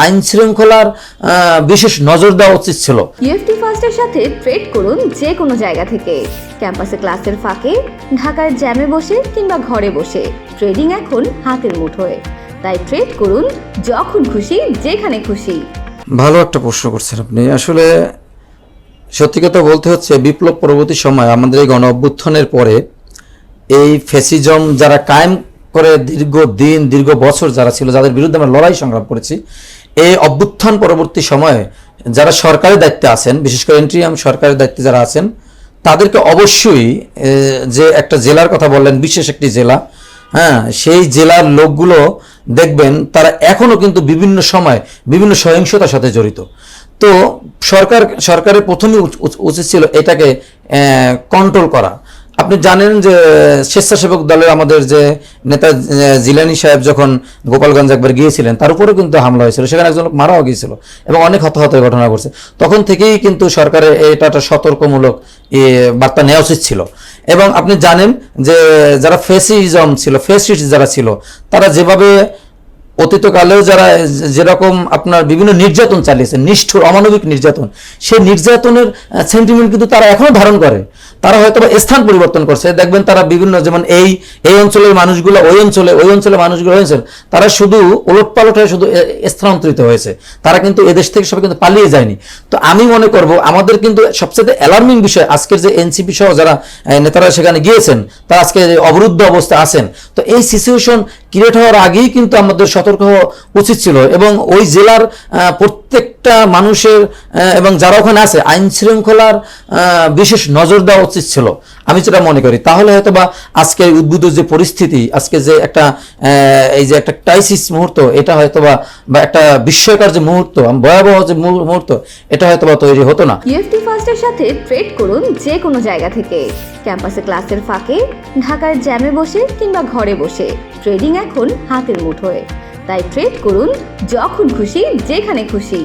আইন শৃঙ্খলার বিশেষ নজর দেওয়া উচিত ছিল। ইউএফটি ফার্স্টের সাথে ট্রেড করুন যে কোনো জায়গা থেকে। ক্যাম্পাসে ক্লাসের ফাঁকে ঢাকার জ্যামে বসে কিংবা ঘরে বসে। ট্রেডিং এখন হাতের মুঠোয়। তাই ট্রেড করুন যখন খুশি যেখানে খুশি। ভালো একটা প্রশ্ন করছেন আপনি। আসলে সত্যি কথা বলতে হচ্ছে বিপ্লব পরবর্তী সময় আমাদের এই গণ অভ্যুত্থানের পরে এই ফেসিজম যারা কায়েম করে দীর্ঘ দিন দীর্ঘ বছর যারা ছিল যাদের বিরুদ্ধে আমরা লড়াই সংগ্রাম করেছি এই অভ্যুত্থান পরবর্তী সময়ে যারা সরকারের দায়িত্বে আছেন, বিশেষ করে এন্ট্রিয়াম সরকারের দায়িত্বে যারা আছেন, তাদেরকে অবশ্যই যে একটা জেলার কথা বললেন, বিশেষ একটি জেলা হ্যাঁ সেই জেলার লোকগুলো দেখবেন তারা এখনও কিন্তু বিভিন্ন সময় বিভিন্ন সহিংসতার সাথে জড়িত। তো সরকার, সরকারের প্রথমে উচ- উচ- উচিত ছিল এটাকে কন্ট্রোল করা। আপনি জানেন যে স্বেচ্ছাসেবক দলের আমাদের যে নেতা জিলানি সাহেব যখন গোপালগঞ্জ একবার গিয়েছিলেন, তার উপরেও কিন্তু হামলা হয়েছিল। সেখানে একজন লোক মারাও গিয়েছিল এবং অনেক হতাহতের ঘটনা ঘটছে। তখন থেকেই কিন্তু সরকারের এটা একটা সতর্কমূলক বার্তা নেওয়া উচিত ছিল। এবং আপনি জানেন যে যারা ফেসিজম ছিল, ফেসিস্ট যারা ছিল, তারা যেভাবে অতীতকালেও যারা যেরকম আপনার বিভিন্ন নির্যাতন চালিয়েছে, নিষ্ঠুর, অমানবিক নির্যাতন, সেই নির্যাতনের সেন্টিমেন্ট কিন্তু তারা এখনও ধারণ করে। তারা হয়তো স্থান পরিবর্তন করছে। দেখবেন তারা বিভিন্ন যেমন এই এই অঞ্চলের মানুষগুলো ওই অঞ্চলে, ওই অঞ্চলের মানুষগুলো হয়েছে, তারা শুধু ওলট পালট হয়ে শুধু স্থানান্তরিত হয়েছে। তারা কিন্তু এদেশ থেকে সবাই কিন্তু পালিয়ে যায়নি। তো আমি মনে করব, আমাদের কিন্তু সবচেয়ে অ্যালার্মিং বিষয় আজকের যে এনসিপি সহ যারা নেতারা সেখানে গিয়েছেন, তারা আজকে অবরুদ্ধ অবস্থা আছেন, তো এই সিচুয়েশন ক্রিয়েট হওয়ার আগেই কিন্তু আমাদের সতর্ক হওয়া উচিত ছিল। এবং ওই জেলার প্রত্যেকটা মানুষের এবং যারা ওখানে আছে, আইন শৃঙ্খলার বিশেষ নজর দেওয়া উচিত ছিল। আমি যেটা মনে করি, তাহলে হয়তো বা আজকে উদ্ভূত যে পরিস্থিতি, আজকে যে একটা এই যে একটা ক্রাইসিস মুহূর্ত, এটা হয়তো বা একটা বিস্ময়কর যে মুহূর্ত, ভয়াবহ যে মুহূর্ত, এটা হয়তো বা তৈরি হতো না। ফার্স্টের সাথে ট্রেড করুন যে কোনো জায়গা থেকে। ক্যাম্পাসে ক্লাসের ফাঁকে, ঢাকার জ্যামে বসে কিংবা ঘরে বসে। ট্রেডিং এখন হাতের মুঠোয়। তাই ট্রেড করুন যখন খুশি যেখানে খুশি।